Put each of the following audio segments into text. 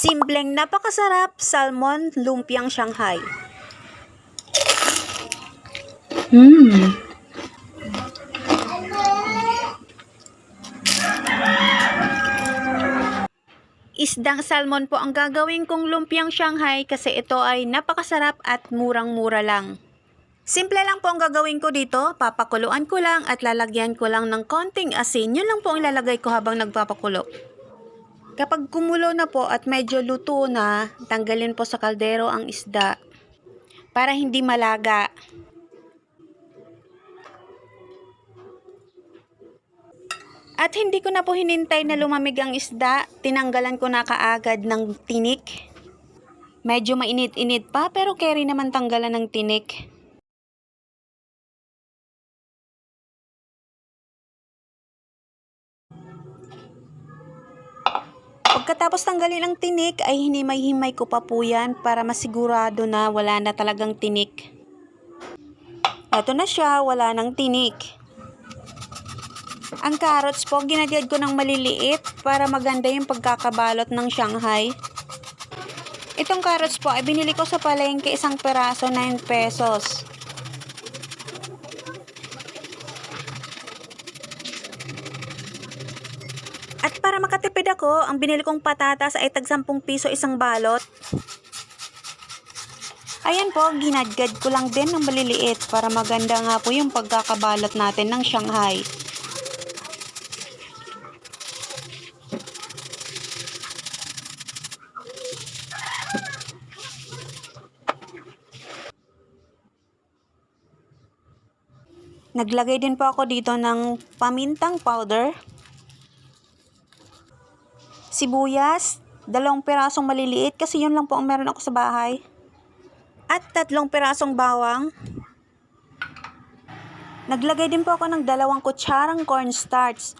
Simpleng napakasarap salmon lumpiang Shanghai. Mmm. Isdang salmon po ang gagawin kong lumpiang Shanghai kasi ito ay napakasarap at murang-mura lang. Simple lang po ang gagawin ko dito, papakuluan ko lang at lalagyan ko lang ng konting asin. Yun lang po ang ilalagay ko habang nagpapakulo. Kapag kumulo na po at medyo luto na, tanggalin po sa kaldero ang isda para hindi malaga. At hindi ko na po hinintay na lumamig ang isda, tinanggalan ko na kaagad ng tinik. Medyo mainit-init pa pero carry naman tanggalan ng tinik. Pagkatapos tanggalin ang tinik ay hinimay-himay ko pa po yan para masigurado na wala na talagang tinik. Ito na siya, wala nang tinik. Ang carrots po, ginadiyad ko ng maliliit para maganda yung pagkakabalot ng Shanghai. Itong carrots po ay binili ko sa palengke isang peraso 9 pesos. At para makatipid ako, ang binili kong patatas ay tag 10 piso isang balot. Ayan po, ginadgad ko lang din ng maliliit para maganda nga po yung pagkakabalot natin ng Shanghai. Naglagay din po ako dito ng pamintang powder, sibuyas, dalawang pirasong maliliit kasi yun lang po ang meron ako sa bahay. At tatlong pirasong bawang. Naglagay din po ako ng dalawang kutsarang cornstarch.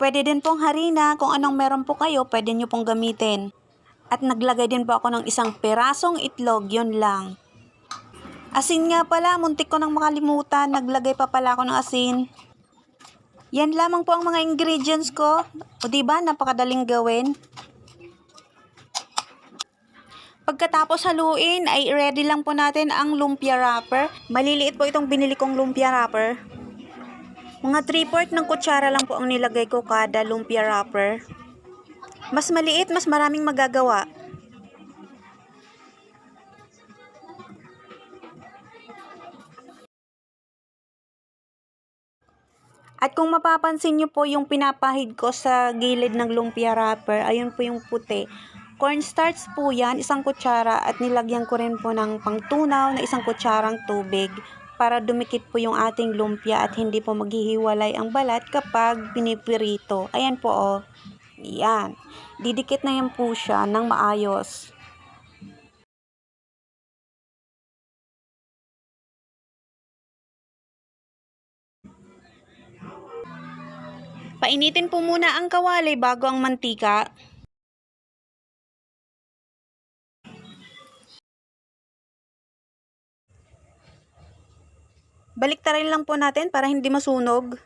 Pwede din pong harina, kung anong meron po kayo, pwede nyo pong gamitin. At naglagay din po ako ng isang pirasong itlog, yun lang. Asin nga pala, muntik ko nang makalimutan, naglagay pa pala ako ng asin. Yan lamang po ang mga ingredients ko. O ba napakadaling gawin. Pagkatapos haluin, ay ready lang po natin ang lumpia wrapper. Maliliit po itong binili kong lumpia wrapper. Mga 3-4 ng kutsara lang po ang nilagay ko kada lumpia wrapper. Mas maliit, mas maraming magagawa. At kung mapapansin nyo po yung pinapahid ko sa gilid ng lumpia wrapper, ayun po yung puti. Cornstarch po yan, isang kutsara at nilagyan ko rin po ng pangtunaw na isang kutsarang tubig para dumikit po yung ating lumpia at hindi po maghihiwalay ang balat kapag pinipirito. Ayan po oh. Yan. Didikit na yan po siya ng maayos. Painitin po muna ang kawali bago ang mantika. Baliktarin lang po natin para hindi masunog.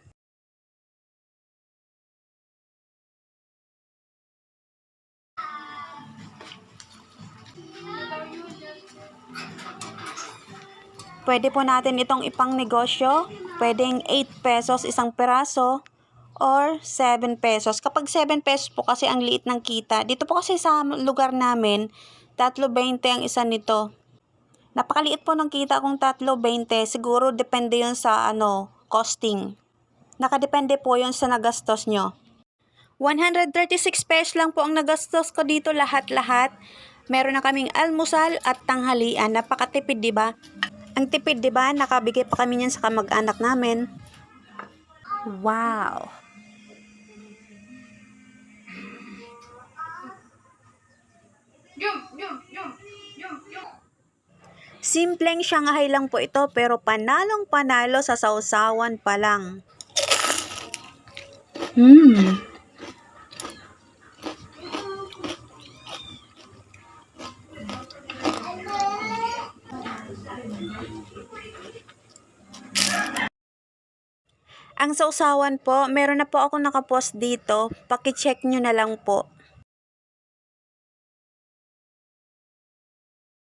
Pwede po natin itong ipang negosyo. Pwedeng 8 pesos isang peraso or 7 pesos. Kapag 7 pesos po kasi ang liit ng kita, dito po kasi sa lugar namin, 3.20 ang isa nito. Napakaliit po ng kita kung 3.20. Siguro depende yun sa ano, costing. Nakadepende po yun sa nagastos nyo. 136 pesos lang po ang nagastos ko dito lahat-lahat. Meron na kaming almusal at tanghalian. Napakatipid, di ba? Ang tipid, di ba? Nakabigay pa kami niyan sa kamag-anak namin. Wow! Simpleng Shanghai lang po ito pero panalong panalo sa sausawan pa lang. Mmm. Ang sausawan po, meron na po ako nakapost dito. Paki-check nyo na lang po.